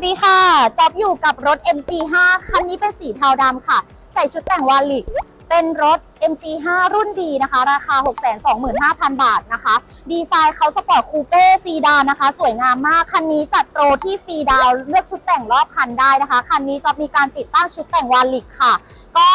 วัสดีค่ะจ๊อบอยู่กับรถ MG5 คันนี้เป็นสีเทาดำค่ะ ใส่ชุดแต่งวาลิก เป็นรถ MG5 รุ่นดีนะคะ ราคา 625,000 บาทนะคะ ดีไซน์เขาสปอร์ตคูเป้ซีดานนะคะ สวยงามมาก คันนี้จัดโปรที่ฟรีดาวเลือกชุดแต่งรอบคันได้นะคะ คันนี้จะมีการติดตั้งชุดแต่งวาลิกค่ะ ก็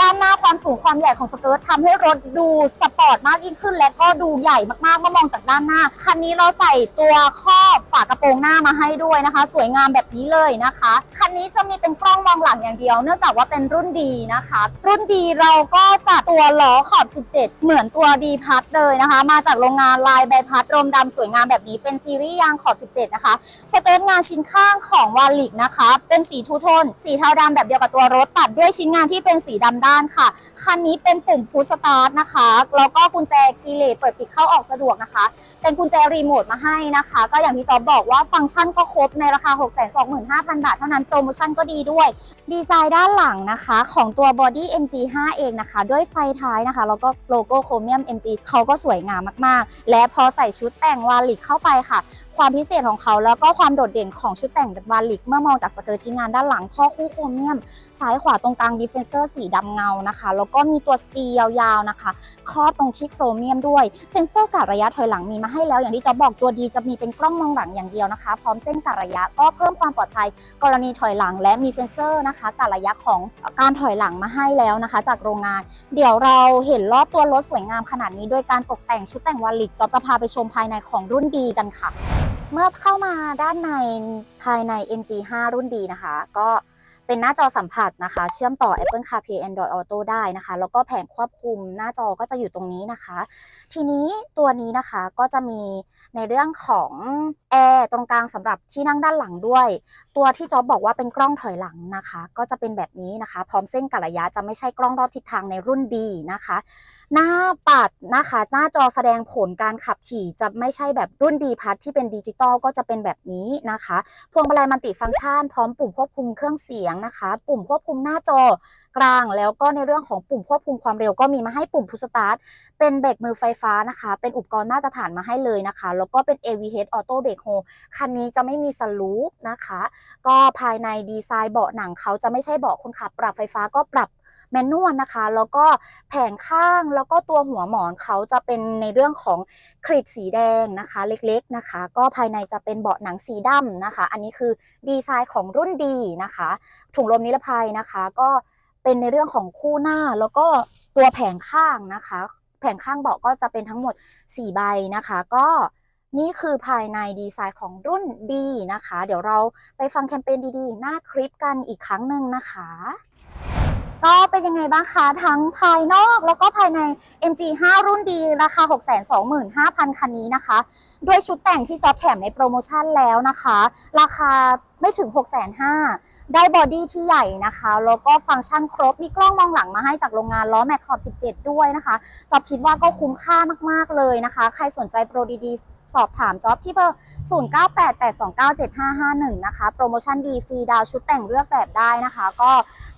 ด้านหน้าความสูงความใหญ่ของสเกิร์ตทำให้รถดูสปอร์ตมากยิ่งขึ้น และก็ดูใหญ่มากๆเมื่อมองจากด้านหน้า คันนี้เราใส่ตัวครอบฝากระโปรงหน้ามาให้ด้วยนะคะ สวยงามแบบนี้เลยนะคะ คันนี้จะมีเป็นกล้องมองหลังอย่างเดียว เนื่องจากว่าเป็นรุ่นดีนะคะ รุ่นดีเราก็จะตัวล้อขอบ 17 เหมือนตัวดีพัทเลยนะคะ มาจากโรงงานลายใบพัดรมดำสวยงามแบบนี้เป็นซีรีส์ยางขอบ 17 นะคะ สเตอร์งานชิ้นข้างของวาลิกนะคะ เป็นสีทูโทน สีเทาดำแบบเดียวกับตัวรถตัดด้วยชิ้นงานที่เป็นสีดำด้านค่ะ คันนี้เป็นปุ่มพุชสตาร์ทนะคะ แล้วก็กุญแจคีย์เลสเปิดปิดเข้าออกสะดวกนะคะ เป็นกุญแจรีโมทมาให้นะคะ ก็อย่างที่จอบบอกว่าฟังก์ชันก็ครบในราคา 625,000 บาท เท่านั้นโปรโมชั่นก็ดีด้วย ดีไซน์ด้านหลังนะคะ ของตัว Body MG5 เองนะคะ ด้วยไฟท้ายนะคะ แล้วก็โลโก้โครเมียม MG เขาก็สวยงามมากๆ และพอใส่ชุดแต่งวาลิกเข้าไปค่ะ ความพิเศษของเขาแล้วก็ความโดดเด่นของชุดแต่งวาลิก เมื่อมองจากสเกิร์ตชิ้นงานด้านหลังท่อคู่โครเมียม ซ้ายขวาตรงกลางดิฟเฟนเซอร์สีดำเงานะคะ แล้วก็มีตัว C ยาวๆนะคะ ครอบตรงที่โครเมียมด้วย เซ็นเซอร์กะระยะถอยหลังมีมาให้แล้วอย่างที่จะบอกตัวดีจะมีเป็นกล้องมองหลังอย่างเดียวนะคะ พร้อมเส้นกะระยะก็เพิ่มความปลอดภัยกรณีถอยหลังและมีเซ็นเซอร์นะคะกะระยะของการถอยหลังมาให้แล้วนะคะ จากโรงงานเดี๋ยวเราเห็นรอบตัวรถสวยงามขนาดนี้ โดยการตกแต่งชุดแต่งวาลิกจอบจะพาไปชมภายในของรุ่นดีกันค่ะ เมื่อเข้ามาด้านในภายใน MG5 รุ่นดีนะคะ ก็ เป็นหน้าจอสัมผัสนะคะ เชื่อมต่อ Apple CarPlay Android Auto ได้นะคะ แล้วก็แผงควบคุมหน้าจอก็จะอยู่ตรงนี้นะคะ ทีนี้ตัวนี้นะคะก็จะมีในเรื่องของแอร์ตรงกลางสำหรับที่นั่งด้านหลังด้วย ตัวที่จอบบอกว่าเป็นกล้องถอยหลังนะคะ ก็จะเป็นแบบนี้นะคะ พร้อมเส้นกระยะจะไม่ใช่กล้องรอบทิศทางในรุ่นดีนะคะ หน้าปัดนะคะ หน้าจอแสดงผลการขับขี่จะไม่ใช่แบบรุ่นดีพัทที่เป็นดิจิตอลก็จะเป็นแบบนี้นะคะ พวงมาลัยมัลติฟังก์ชัน พร้อมปุ่มควบคุมเครื่องเสียงนะคะ ปุ่มควบคุมหน้าจอกลาง แล้วก็ในเรื่องของปุ่มควบคุมความเร็วก็มีมาให้ปุ่มพุชสตาร์ทเป็นเบรกมือไฟฟ้านะคะ เป็นอุปกรณ์มาตรฐานมาให้เลยนะคะ แล้วก็เป็น AVH Auto Brake Hold คันนี้จะไม่มีสลูปนะคะ ก็ภายในดีไซน์เบาะหนังเขาจะไม่ใช่เบาะคนขับปรับไฟฟ้าก็ปรับ แมนนวลนะคะ แล้วก็แผงข้างแล้วก็ตัวหัวหมอนเขาจะเป็นในเรื่องของครีบสีแดงนะคะ เล็กๆนะคะ ก็ภายในจะเป็นเบาะหนังสีดำนะคะ อันนี้คือดีไซน์ของรุ่นดีนะคะ ถุงลมนิรภัยนะคะ ก็เป็นในเรื่องของคู่หน้าแล้วก็ตัวแผงข้างนะคะ แผงข้างเบาะก็จะเป็นทั้งหมด 4 ใบนะคะ ก็นี่คือภายในดีไซน์ของรุ่นดีนะคะ เดี๋ยวเราไปฟังแคมเปญดีๆ หน้าคลิปกันอีกครั้งหนึ่งนะคะ ก็เป็นยังไงบ้างคะ ทั้งภายนอกแล้วก็ภายใน MG5 รุ่นดีราคา 625,000 คันนี้นะคะ ด้วยชุดแต่งที่จอบแถมในโปรโมชั่นแล้วนะคะ ราคาไม่ถึง 650,000ได้บอดี้ที่ใหญ่นะคะ แล้วก็ฟังก์ชันครบ มีกล้องมองหลังมาให้จากโรงงานล้อแม็กขอบ 17 ด้วยนะคะ จอบคิดว่าก็คุ้มค่ามาก ๆ เลยนะคะ ใครสนใจโปรดีๆ สอบถามจอบที่เบอร์ 0988297551 นะคะ โปรโมชั่นดีฟรีดาวชุดแต่งเลือกแบบได้นะคะ ก็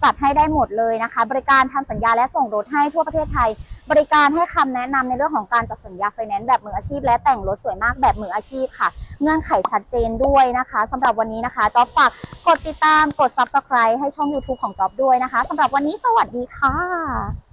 จัดให้ได้หมดเลยนะคะ บริการทำสัญญาและส่งรถให้ทั่วประเทศไทย บริการให้คำแนะนำในเรื่องของการจัดสัญญาไฟแนนซ์แบบมืออาชีพ และแต่งรถสวยมากแบบมืออาชีพค่ะ เงื่อนไขชัดเจนด้วยนะคะสำหรับวันนี้นะคะจอบฝากกดติดตามกด subscribe ให้ช่อง YouTube ของจอบด้วยนะคะสำหรับวันนี้สวัสดีค่ะ